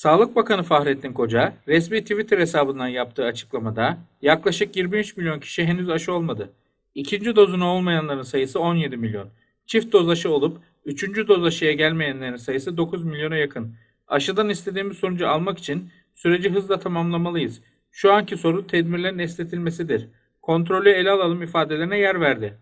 Sağlık Bakanı Fahrettin Koca, resmi Twitter hesabından yaptığı açıklamada yaklaşık 23 milyon kişi henüz aşı olmadı. İkinci dozunu olmayanların sayısı 17 milyon. Çift doz aşı olup üçüncü doz aşıya gelmeyenlerin sayısı 9 milyona yakın. Aşıdan istediğimiz sonucu almak için süreci hızla tamamlamalıyız. Şu anki sorun tedbirlerin esnetilmesidir. Kontrolü ele alalım ifadelerine yer verdi.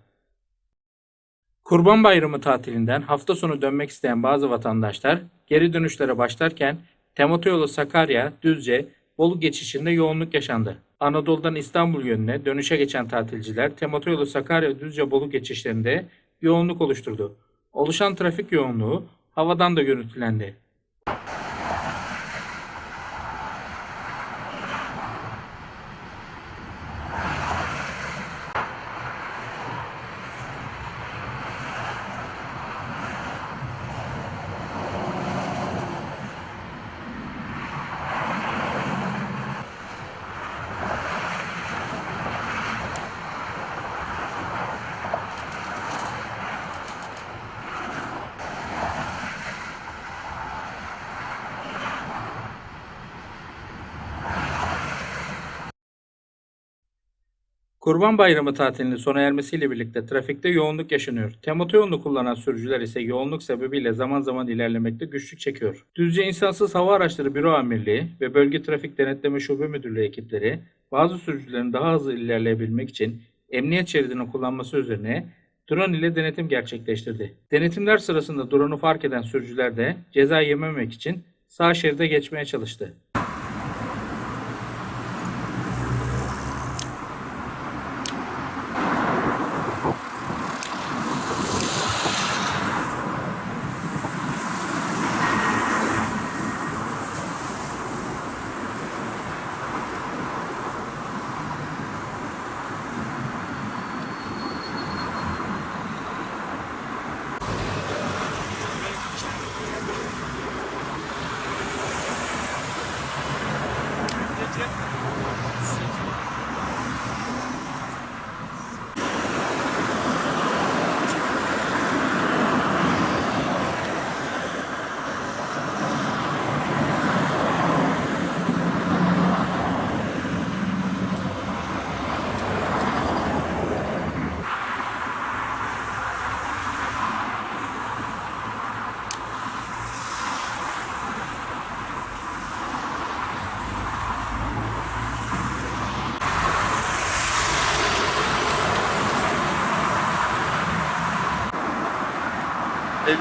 Kurban Bayramı tatilinden hafta sonu dönmek isteyen bazı vatandaşlar geri dönüşlere başlarken Temotoyolu Sakarya, Düzce, Bolu geçişinde yoğunluk yaşandı. Anadolu'dan İstanbul yönüne dönüşe geçen tatilciler Temotoyolu Sakarya, Düzce, Bolu geçişlerinde yoğunluk oluşturdu. Oluşan trafik yoğunluğu havadan da görüntülendi. Kurban Bayramı tatilinin sona ermesiyle birlikte trafikte yoğunluk yaşanıyor. Temot yolunu kullanan sürücüler ise yoğunluk sebebiyle zaman zaman ilerlemekte güçlük çekiyor. Düzce İnsansız Hava Araçları Büro Amirliği ve Bölge Trafik Denetleme Şube Müdürlüğü ekipleri bazı sürücülerin daha hızlı ilerleyebilmek için emniyet şeridini kullanması üzerine drone ile denetim gerçekleştirdi. Denetimler sırasında drone'u fark eden sürücüler de ceza yememek için sağ şeride geçmeye çalıştı.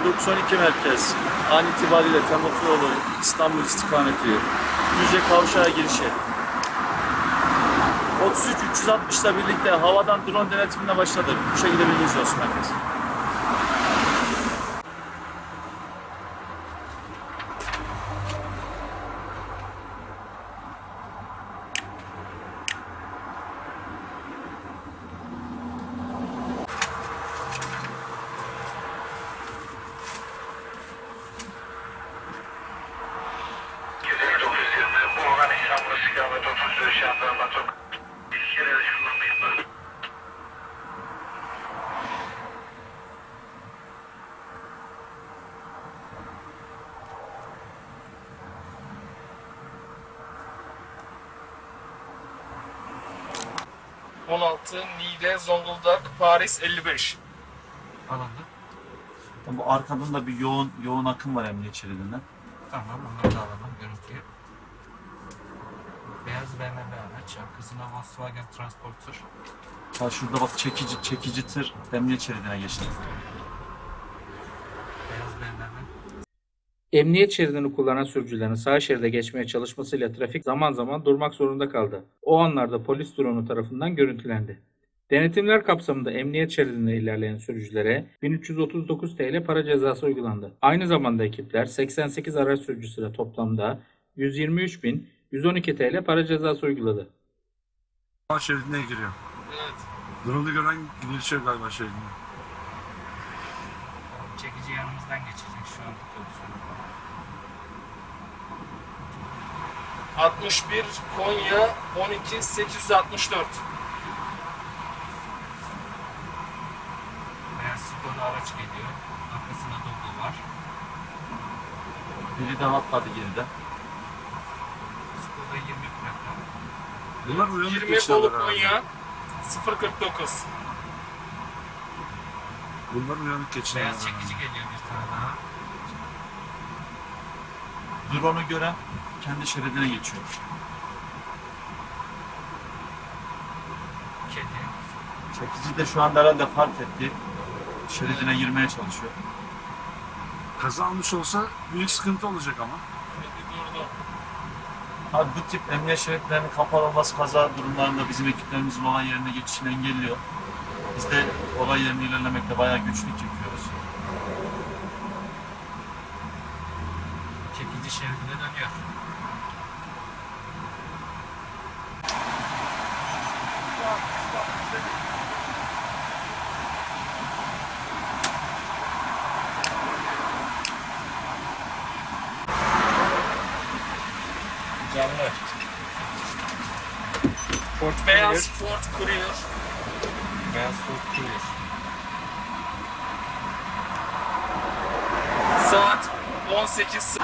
...5912 merkez an itibariyle Temotoyolu İstanbul istikameti Düzce Kavşağı girişi 33 ile birlikte havadan drone denetimine başladık. Bu şekilde bilginiz olsun merkez. Oğlan İstanbul istikamet 33 yanlarına çok iskelede kullanmayın. 16 Niğde, Zonguldak, Paris 55. Alındı. Bu arkadan da bir yoğun yoğun akım var emniyet şeridinden. Tamam onları da alalım görüntüye. Beyaz BMW araç, arkasında Volkswagen Transporter. Ha şurada bak çekici çekici tır emniyet şeridine geçti. Beyaz BMW. Emniyet şeridini kullanan sürücülerin sağ şeride geçmeye çalışmasıyla trafik zaman zaman durmak zorunda kaldı. O anlarda polis drone'u tarafından görüntülendi. Denetimler kapsamında emniyet şeridinde ilerleyen sürücülere 1339 TL para cezası uygulandı. Aynı zamanda ekipler 88 araç sürücüsüne toplamda 123.112 TL para cezası uyguladı. Sağ şeridine giriyor. Evet. Drone'u gören girişiyor galiba şeridine. Çekici yanımızdan geçecek şu an pozisyonu. 61 Konya 12 864. Beyaz Skoda araç geliyor. Arkasında Doblo var. Biri de atladı geride. Bu da 20 plaka. Bunlar uyanık 20 geçiyorlar Bolu. Konya 049. Bunlar uyanık geçiyorlar. Beyaz çekici geliyor bir tane daha. Drone'u gören kendi şeridine geçiyor. Kedi. Çekici de şu anda herhalde fark etti. Şeridine girmeye çalışıyor. Kaza almış olsa büyük sıkıntı olacak ama. Durdu. Abi bu tip emniyet şeritlerinin kapalı olması kaza durumlarında bizim ekiplerimizin olay yerine geçişini engelliyor. Biz de olay yerine ilerlemekte bayağı güçlük çekiyoruz. Çekici şeridine dönüyor. Canlı. Ford Beyaz Ford Courier. Beyaz Ford Courier. Saat 18.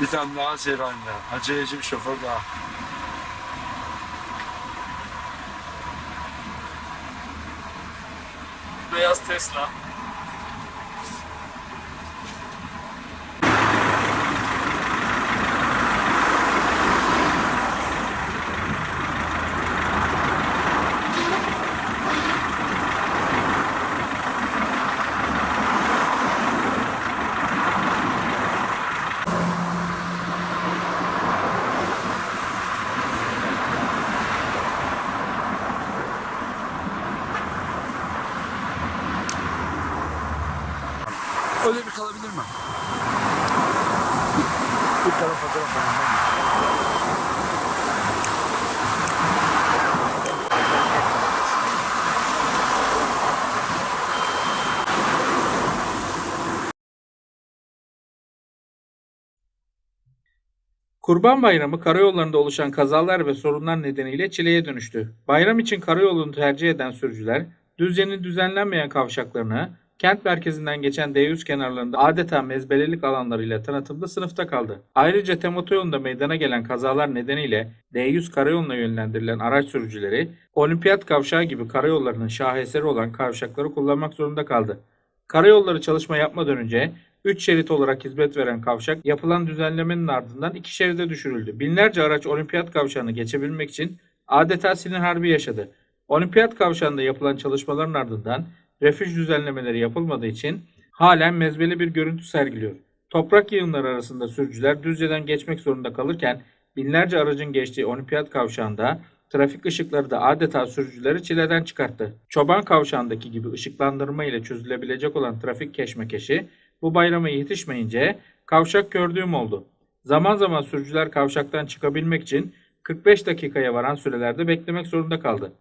Bir tane daha Ceyran'da. Aceleci bir şoför daha. Beyaz Tesla. Öyle bir kalabilir mi? Bir tane fotoğraf alayım. Kurban Bayramı karayollarında oluşan kazalar ve sorunlar nedeniyle çileye dönüştü. Bayram için karayolunu tercih eden sürücüler, Düzce'nin düzenlenmeyen kavşaklarına, kent merkezinden geçen D100 kenarlarında adeta mezbelelik alanlarıyla tanıtımda sınıfta kaldı. Ayrıca tem otoyolunda meydana gelen kazalar nedeniyle D100 karayoluna yönlendirilen araç sürücüleri, olimpiyat kavşağı gibi karayollarının şaheseri olan kavşakları kullanmak zorunda kaldı. Karayolları çalışma yapmadan önce 3 şerit olarak hizmet veren kavşak yapılan düzenlemenin ardından 2 şeride düşürüldü. Binlerce araç olimpiyat kavşağını geçebilmek için adeta sinir harbi yaşadı. Olimpiyat kavşağında yapılan çalışmaların ardından refüj düzenlemeleri yapılmadığı için halen mezbeli bir görüntü sergiliyor. Toprak yığınları arasında sürücüler Düzce'den geçmek zorunda kalırken binlerce aracın geçtiği olimpiyat kavşağında trafik ışıkları da adeta sürücüleri çileden çıkarttı. Çoban kavşağındaki gibi ışıklandırma ile çözülebilecek olan trafik keşmekeşi bu bayrama yetişmeyince kavşak gördüğüm oldu. Zaman zaman sürücüler kavşaktan çıkabilmek için 45 dakikaya varan sürelerde beklemek zorunda kaldı.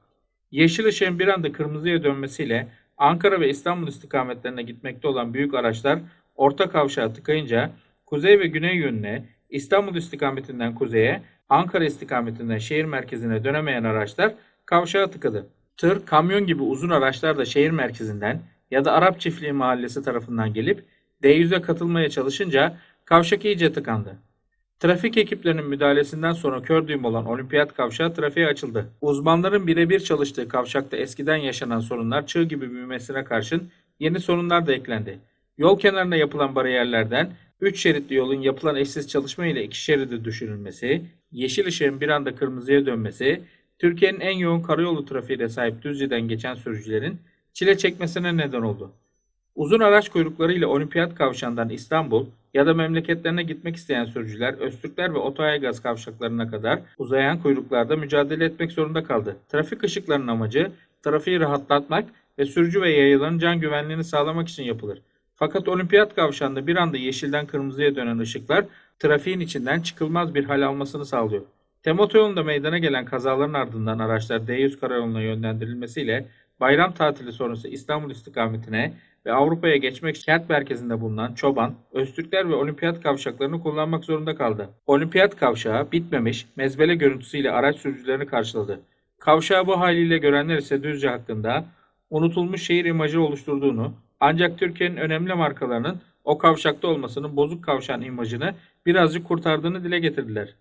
Yeşil ışığın bir anda kırmızıya dönmesiyle Ankara ve İstanbul istikametlerine gitmekte olan büyük araçlar orta kavşağa tıkayınca kuzey ve güney yönüne İstanbul istikametinden kuzeye, Ankara istikametinden şehir merkezine dönemeyen araçlar kavşağa tıkadı. Tır, kamyon gibi uzun araçlar da şehir merkezinden ya da Arap Çiftliği Mahallesi tarafından gelip D100'e katılmaya çalışınca kavşak iyice tıkandı. Trafik ekiplerinin müdahalesinden sonra kör düğüm olan olimpiyat kavşağı trafiğe açıldı. Uzmanların birebir çalıştığı kavşakta eskiden yaşanan sorunlar çığ gibi büyümesine karşın yeni sorunlar da eklendi. Yol kenarına yapılan bariyerlerden 3 şeritli yolun yapılan eşsiz çalışma ile 2 şeride düşürülmesi, yeşil ışığın bir anda kırmızıya dönmesi, Türkiye'nin en yoğun karayolu trafiğine sahip Düzce'den geçen sürücülerin çile çekmesine neden oldu. Uzun araç kuyruklarıyla Olimpiyat Kavşağı'ndan İstanbul ya da memleketlerine gitmek isteyen sürücüler Öztürkler ve Otoaygaz kavşaklarına kadar uzayan kuyruklarda mücadele etmek zorunda kaldı. Trafik ışıklarının amacı trafiği rahatlatmak ve sürücü ve yayaların can güvenliğini sağlamak için yapılır. Fakat Olimpiyat Kavşağı'nda bir anda yeşilden kırmızıya dönen ışıklar trafiğin içinden çıkılmaz bir hal almasını sağlıyor. Tem otoyolunda meydana gelen kazaların ardından araçlar D100 karayoluna yönlendirilmesiyle bayram tatili sonrası İstanbul istikametine ve Avrupa'ya geçmek kent merkezinde bulunan Çoban, Öztürkler ve Olimpiyat kavşaklarını kullanmak zorunda kaldı. Olimpiyat kavşağı bitmemiş, mezbele görüntüsüyle araç sürücülerini karşıladı. Kavşağı bu haliyle görenler ise Düzce hakkında unutulmuş şehir imajı oluşturduğunu, ancak Türkiye'nin önemli markalarının o kavşakta olmasının bozuk kavşağın imajını birazcık kurtardığını dile getirdiler.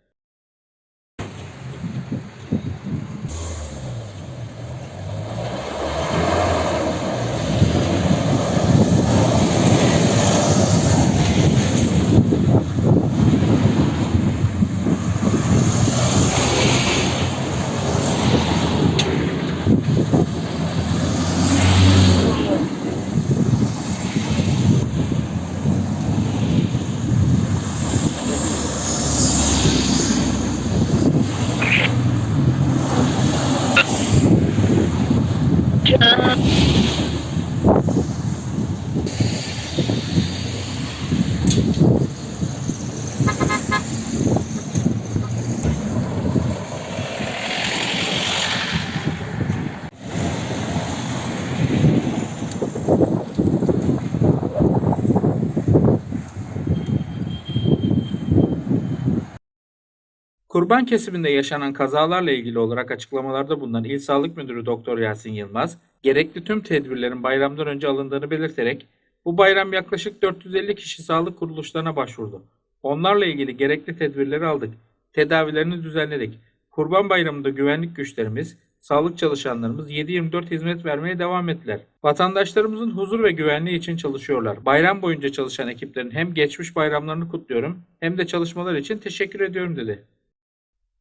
Kurban kesiminde yaşanan kazalarla ilgili olarak açıklamalarda bulunan İl Sağlık Müdürü Doktor Yasin Yılmaz, gerekli tüm tedbirlerin bayramdan önce alındığını belirterek, bu bayram yaklaşık 450 kişi sağlık kuruluşlarına başvurdu. Onlarla ilgili gerekli tedbirleri aldık. Tedavilerini düzenledik. Kurban Bayramı'nda güvenlik güçlerimiz, sağlık çalışanlarımız 7-24 hizmet vermeye devam ettiler. Vatandaşlarımızın huzur ve güvenliği için çalışıyorlar. Bayram boyunca çalışan ekiplerin hem geçmiş bayramlarını kutluyorum hem de çalışmalar için teşekkür ediyorum dedi.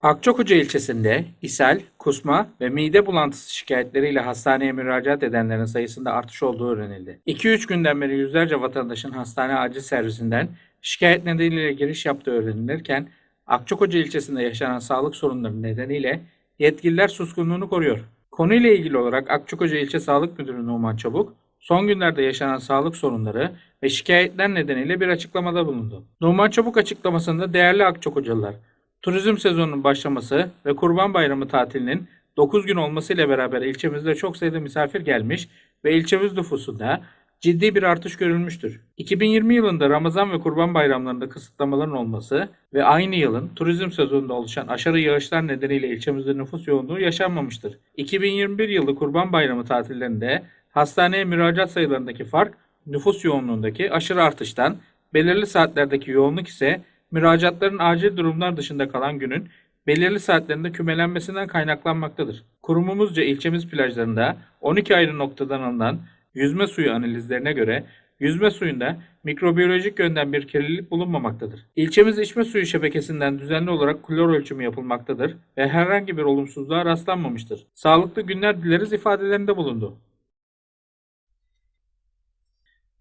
Akçakoca ilçesinde ishal, kusma ve mide bulantısı şikayetleriyle hastaneye müracaat edenlerin sayısında artış olduğu öğrenildi. 2-3 günden beri yüzlerce vatandaşın hastane acil servisinden şikayet nedeniyle giriş yaptığı öğrenilirken Akçakoca ilçesinde yaşanan sağlık sorunları nedeniyle yetkililer suskunluğunu koruyor. Konuyla ilgili olarak Akçakoca İlçe Sağlık Müdürü Numan Çabuk, son günlerde yaşanan sağlık sorunları ve şikayetler nedeniyle bir açıklamada bulundu. Numan Çabuk açıklamasında değerli Akçakocalılar, turizm sezonunun başlaması ve Kurban Bayramı tatilinin 9 gün olmasıyla beraber ilçemizde çok sayıda misafir gelmiş ve ilçemiz nüfusunda ciddi bir artış görülmüştür. 2020 yılında Ramazan ve Kurban bayramlarında kısıtlamaların olması ve aynı yılın turizm sezonunda oluşan aşırı yağışlar nedeniyle ilçemizde nüfus yoğunluğu yaşanmamıştır. 2021 yılı Kurban Bayramı tatillerinde hastaneye müracaat sayılarındaki fark nüfus yoğunluğundaki aşırı artıştan, belirli saatlerdeki yoğunluk ise müracaatların acil durumlar dışında kalan günün belirli saatlerinde kümelenmesinden kaynaklanmaktadır. Kurumumuzca ilçemiz plajlarında 12 ayrı noktadan alınan yüzme suyu analizlerine göre yüzme suyunda mikrobiyolojik yönden bir kirlilik bulunmamaktadır. İlçemiz içme suyu şebekesinden düzenli olarak klor ölçümü yapılmaktadır ve herhangi bir olumsuzluğa rastlanmamıştır. Sağlıklı günler dileriz ifadelerinde bulundu.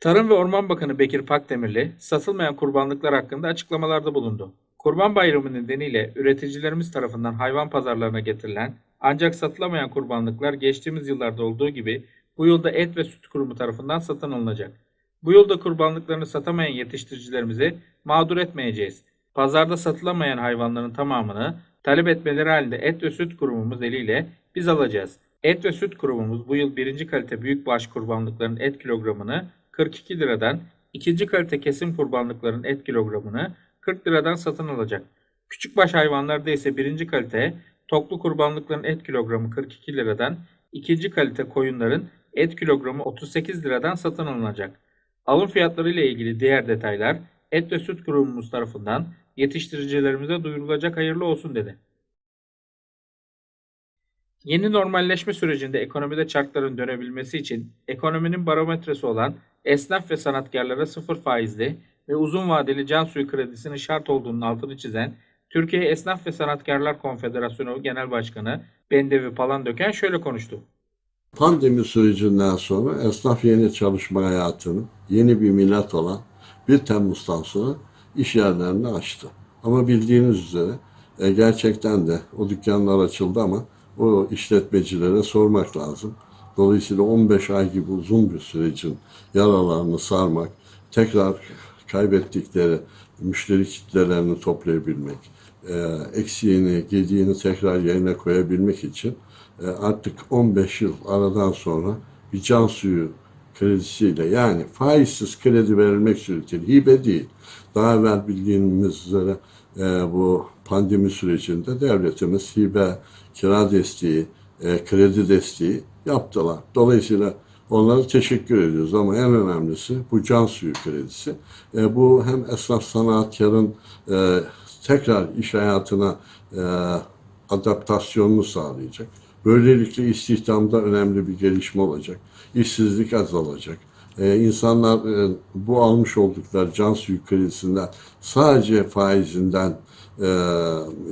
Tarım ve Orman Bakanı Bekir Pakdemirli, satılmayan kurbanlıklar hakkında açıklamalarda bulundu. Kurban Bayramı nedeniyle üreticilerimiz tarafından hayvan pazarlarına getirilen ancak satılamayan kurbanlıklar geçtiğimiz yıllarda olduğu gibi bu yılda Et ve Süt Kurumu tarafından satın alınacak. Bu yılda kurbanlıklarını satamayan yetiştiricilerimizi mağdur etmeyeceğiz. Pazarda satılamayan hayvanların tamamını talep etmeleri halinde Et ve Süt Kurumumuz eliyle biz alacağız. Et ve Süt Kurumumuz bu yıl birinci kalite büyükbaş kurbanlıkların et kilogramını 42 liradan, ikinci kalite kesim kurbanlıkların et kilogramını 40 liradan satın alacak. Küçükbaş hayvanlarda ise birinci kalite toklu kurbanlıkların et kilogramı 42 liradan, ikinci kalite koyunların et kilogramı 38 liradan satın alınacak. Alım fiyatları ile ilgili diğer detaylar Et ve Süt Kurumumuz tarafından yetiştiricilerimize duyurulacak hayırlı olsun dedi. Yeni normalleşme sürecinde ekonomide çarkların dönebilmesi için ekonominin barometresi olan esnaf ve sanatkarlara sıfır faizli ve uzun vadeli can suyu kredisinin şart olduğunun altını çizen Türkiye Esnaf ve Sanatkarlar Konfederasyonu Genel Başkanı Bendevi Palandöken şöyle konuştu. Pandemi sürecinden sonra esnaf yeni çalışma hayatını, yeni bir millet olan 1 Temmuz'dan sonra iş yerlerini açtı. Ama bildiğiniz üzere e, gerçekten de o dükkanlar açıldı ama o işletmecilere sormak lazım. Dolayısıyla 15 ay gibi uzun bir sürecin yaralarını sarmak, tekrar kaybettikleri müşteri kitlelerini toplayabilmek, e, eksiğini, gediğini tekrar yerine koyabilmek için e, artık 15 yıl aradan sonra bir can suyu kredisiyle yani faizsiz kredi verilmek suretiyle hibe değil. Daha evvel bildiğimiz üzere e, bu pandemi sürecinde devletimiz hibe, kira desteği, e, kredi desteği yaptılar. Dolayısıyla onlara teşekkür ediyoruz ama en önemlisi bu can suyu kredisi. E, bu hem esnaf sanatkarın e, tekrar iş hayatına e, adaptasyonunu sağlayacak. Böylelikle istihdamda önemli bir gelişme olacak. İşsizlik azalacak. Ee, insanlar e, bu almış oldukları can suyu kredisinden sadece faizinden e,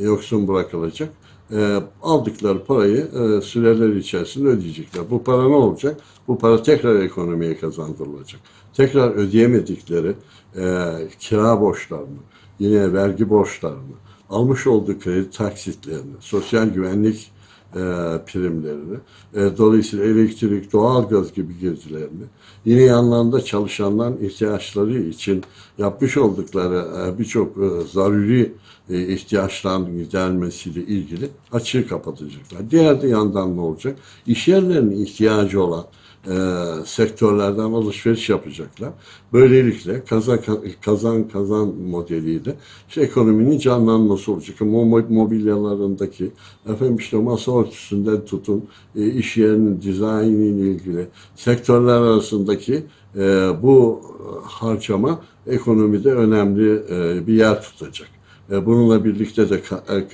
yoksun bırakılacak. E, aldıkları parayı e, süreler içerisinde ödeyecekler. Bu para ne olacak? Bu para tekrar ekonomiye kazandırılacak. Tekrar ödeyemedikleri e, kira borçlarını, yine vergi borçlarını, almış olduğu kredi taksitlerini, sosyal güvenlik e, primlerini, e, dolayısıyla elektrik, doğalgaz gibi girdilerini, yine yanlarında çalışanların ihtiyaçları için yapmış oldukları e, birçok e, zaruri e, ihtiyaçların giderilmesiyle ilgili açığı kapatacaklar. Diğer yandan ne olacak? İş yerlerinin ihtiyacı olan e, sektörlerden alışveriş yapacaklar. Böylelikle kazan kazan kazan modeliyle işte ekonominin canlanması olacak. Mo- Mobilyalarındaki efendim işte masa örtüsünden tutun e, iş yerinin dizaynıyla ilgili sektörler arasındaki e, bu harcama ekonomide önemli e, bir yer tutacak. E, Bununla birlikte de ka-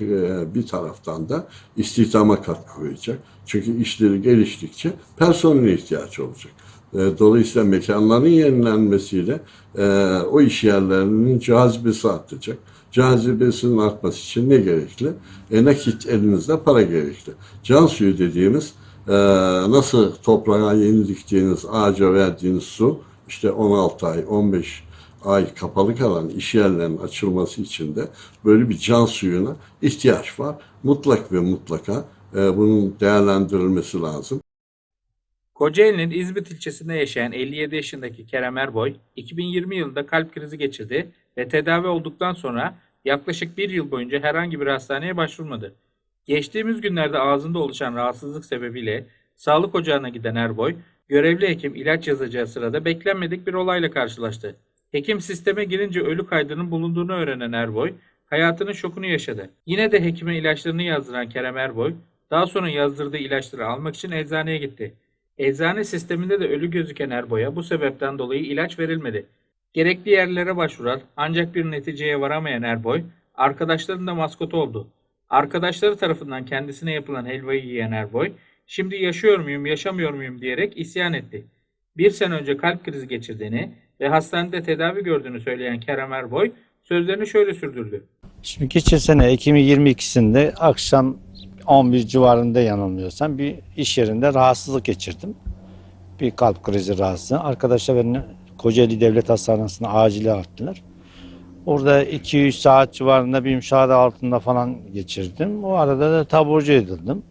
e, bir taraftan da istihdama katkı koyacak. Çünkü işleri geliştikçe personel ihtiyaç olacak. E, Dolayısıyla mekanların yenilenmesiyle e, o iş yerlerinin cazibesi artacak. Cazibesinin artması için ne gerekli? E, nakit elinizde para gerekli. Can suyu dediğimiz e, nasıl toprağa yeni diktiğiniz ağaca verdiğiniz su işte 16 ay, 15 ay kapalı kalan iş yerlerinin açılması için de böyle bir can suyuna ihtiyaç var. Mutlak ve mutlaka e, bunun değerlendirilmesi lazım. Kocaeli'nin İzmit ilçesinde yaşayan 57 yaşındaki Kerem Erboy, 2020 yılında kalp krizi geçirdi ve tedavi olduktan sonra yaklaşık bir yıl boyunca herhangi bir hastaneye başvurmadı. Geçtiğimiz günlerde ağzında oluşan rahatsızlık sebebiyle sağlık ocağına giden Erboy, görevli hekim ilaç yazacağı sırada beklenmedik bir olayla karşılaştı. Hekim sisteme girince ölü kaydının bulunduğunu öğrenen Erboy, hayatının şokunu yaşadı. Yine de hekime ilaçlarını yazdıran Kerem Erboy, daha sonra yazdırdığı ilaçları almak için eczaneye gitti. Eczane sisteminde de ölü gözüken Erboy'a bu sebepten dolayı ilaç verilmedi. Gerekli yerlere başvuran ancak bir neticeye varamayan Erboy, arkadaşlarının da maskotu oldu. Arkadaşları tarafından kendisine yapılan helvayı yiyen Erboy, şimdi yaşıyor muyum, yaşamıyor muyum diyerek isyan etti. Bir sene önce kalp krizi geçirdiğini ve hastanede tedavi gördüğünü söyleyen Kerem Erboy, sözlerini şöyle sürdürdü. Şimdi geçen sene Ekim 22'sinde akşam 11 civarında yanılmıyorsam bir iş yerinde rahatsızlık geçirdim. Bir kalp krizi rahatsızlığı. Arkadaşlar beni Kocaeli Devlet Hastanesi'ne acile attılar. Orada 2-3 saat civarında bir müşahede altında falan geçirdim. O arada da taburcu edildim.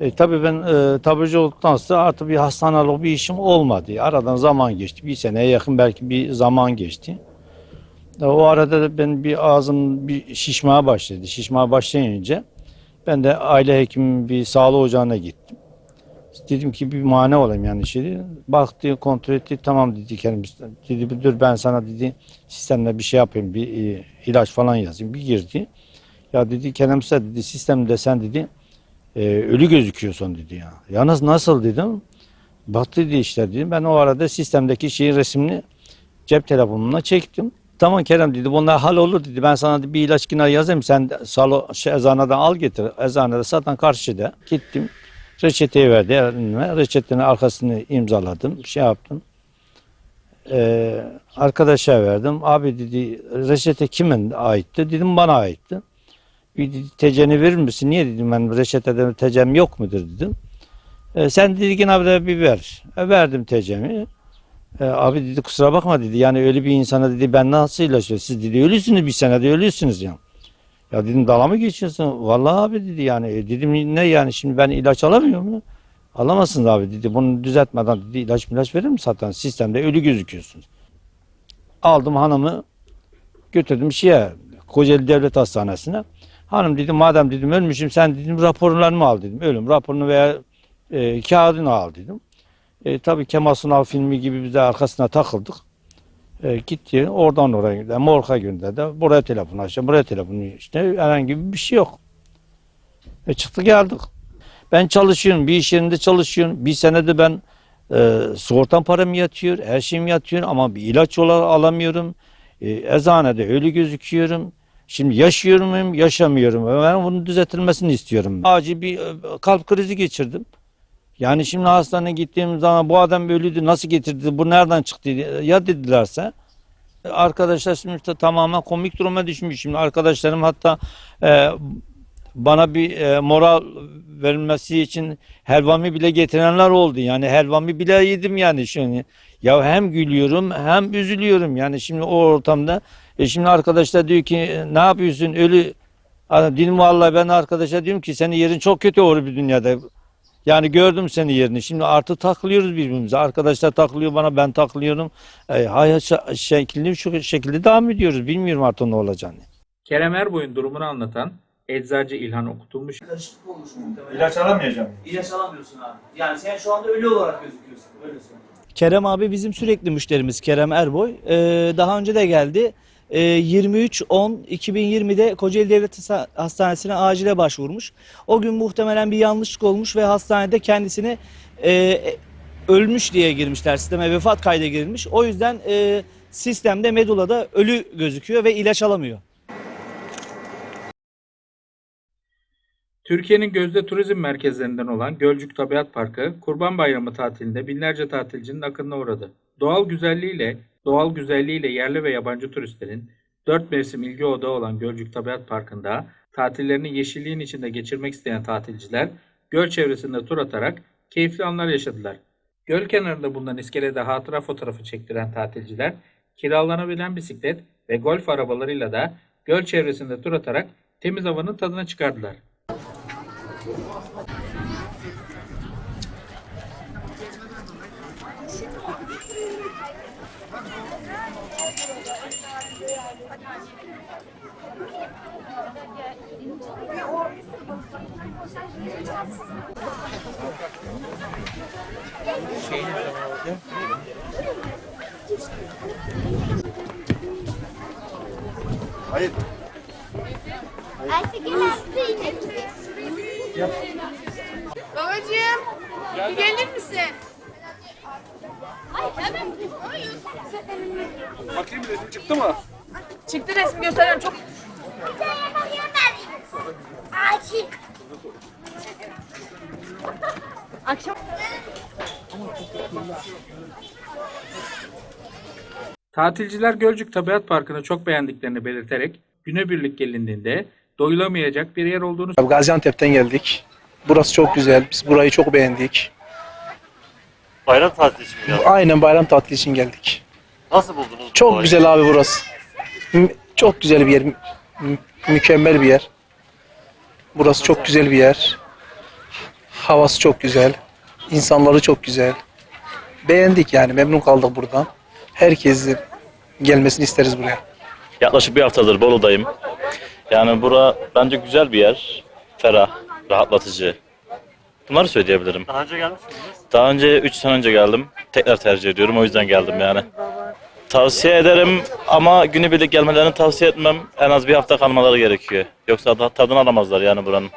E, tabii ben e, taburcu olduktan sonra artık bir hastanelik bir işim olmadı. Aradan zaman geçti. Bir seneye yakın belki bir zaman geçti. E, O arada da ben bir ağzım bir şişmeye başladı. Şişmeye başlayınca ben de aile hekimi bir sağlık ocağına gittim. Dedim ki bir mane olayım yani şey. Baktı kontrol etti tamam dedi kendimiz. Dedi bir dur ben sana dedi sistemde bir şey yapayım bir e, ilaç falan yazayım. Bir girdi. Ya dedi kendimize dedi sistemde sen dedi e, ölü gözüküyorsun dedi ya. Yalnız nasıl dedim. Baktı dedi işte dedim. Ben o arada sistemdeki şeyin resmini cep telefonumla çektim. Tamam Kerem dedi bunlar hal olur dedi. Ben sana bir ilaç yine yazayım. Sen salo, şey, eczaneden al getir. Eczanede zaten karşıda. Gittim. Reçeteyi verdi elime. Reçetenin arkasını imzaladım. Şey yaptım. Ee, arkadaşa verdim. Abi dedi reçete kimin aitti? Dedim bana aitti. Bir teceni verir misin? Niye dedim ben reçetede tecem yok mudur dedim. "E, sen dedi ki abi bir ver. E, verdim tecemi. E, abi dedi kusura bakma dedi. Yani öyle bir insana dedi ben nasıl ilaç veriyorum? Siz dedi ölüsünüz bir senede ölüsünüz ya. Ya dedim dala mı geçiyorsun? Vallahi abi dedi yani. E, dedim ne yani şimdi ben ilaç alamıyor mu? Alamazsınız abi dedi. Bunu düzeltmeden dedi ilaç ilaç verir mi zaten? Sistemde ölü gözüküyorsunuz. Aldım hanımı götürdüm şeye Kocaeli Devlet Hastanesi'ne. Hanım dedim madem dedim ölmüşüm sen dedim raporlarını al dedim. Ölüm raporunu veya e, kağıdını al dedim. E, tabii Kemal Sunal filmi gibi biz de arkasına takıldık. E, gitti oradan oraya gitti. Morga gönderdi. Buraya telefon açtı. Buraya telefon işte herhangi bir şey yok. E, çıktı geldik. Ben çalışıyorum. Bir iş yerinde çalışıyorum. Bir senede ben e, sigortam param yatıyor. Her şeyim yatıyor ama bir ilaç olarak alamıyorum. E, eczanede ölü gözüküyorum. Şimdi yaşıyor muyum, yaşamıyorum. Ben bunun düzeltilmesini istiyorum. Acil bir e, kalp krizi geçirdim. Yani şimdi hastaneye gittiğim zaman bu adam ölüydü nasıl getirdi bu nereden çıktı ya dedilerse arkadaşlar şimdi işte tamamen komik duruma düşmüş şimdi arkadaşlarım hatta e, bana bir e, moral verilmesi için helvamı bile getirenler oldu yani helvamı bile yedim yani şimdi ya hem gülüyorum hem üzülüyorum yani şimdi o ortamda e şimdi arkadaşlar diyor ki ne yapıyorsun ölü Dilim vallahi ben arkadaşa diyorum ki senin yerin çok kötü olur bir dünyada. Yani gördüm seni yerini. Şimdi artık takılıyoruz birbirimize. Arkadaşlar takılıyor bana, ben takılıyorum. E, hayat şekilli şu şekilde devam ediyoruz. Bilmiyorum artık ne olacağını. Kerem Erboy'un durumunu anlatan eczacı İlhan okutulmuş. Karışıklık olmuş muhtemelen. İlaç alamayacağım. İlaç alamıyorsun abi. Yani sen şu anda ölü olarak gözüküyorsun. Öyle söyleyeyim. Kerem abi bizim sürekli müşterimiz Kerem Erboy. Ee, daha önce de geldi. Ee, 23-10-2020'de Kocaeli Devlet Hasta- Hastanesi'ne acile başvurmuş. O gün muhtemelen bir yanlışlık olmuş ve hastanede kendisini e, ölmüş diye girmişler sisteme vefat kayda girilmiş. O yüzden e, sistemde medulada ölü gözüküyor ve ilaç alamıyor. Türkiye'nin gözde turizm merkezlerinden olan Gölcük Tabiat Parkı, Kurban Bayramı tatilinde binlerce tatilcinin akınına uğradı. Doğal güzelliğiyle, doğal güzelliğiyle yerli ve yabancı turistlerin dört mevsim ilgi odağı olan Gölcük Tabiat Parkı'nda tatillerini yeşilliğin içinde geçirmek isteyen tatilciler göl çevresinde tur atarak keyifli anlar yaşadılar. Göl kenarında bulunan iskelede hatıra fotoğrafı çektiren tatilciler kiralanabilen bisiklet ve golf arabalarıyla da göl çevresinde tur atarak temiz havanın tadına çıkardılar. Babacığım, bir gelir misin? Ay hemen. Bakayım resim çıktı mı? Çıktı resim gösteriyorum çok. Açık. Akşam. Tatilciler Gölcük Tabiat Parkı'nı çok beğendiklerini belirterek günübirlik gelindiğinde doyulamayacak bir yer olduğunu Gaziantep'ten geldik. Burası çok güzel. Biz burayı çok beğendik. Bayram tatili için mi geldin? Aynen bayram tatili için geldik. Nasıl buldunuz? Çok burayı? güzel abi burası. Çok güzel bir yer. Mü- Mükemmel bir yer. Burası çok güzel bir yer. Havası çok güzel. İnsanları çok güzel. Beğendik yani. Memnun kaldık buradan. Herkesin gelmesini isteriz buraya. Yaklaşık bir haftadır Bolu'dayım. Yani bura bence güzel bir yer. Ferah, rahatlatıcı. Bunları söyleyebilirim. Daha önce gelmişsiniz. Daha önce 3 sene önce geldim. Tekrar tercih ediyorum. O yüzden geldim yani. Tavsiye ederim ama günübirlik gelmelerini tavsiye etmem. En az bir hafta kalmaları gerekiyor. Yoksa da tadını alamazlar yani buranın.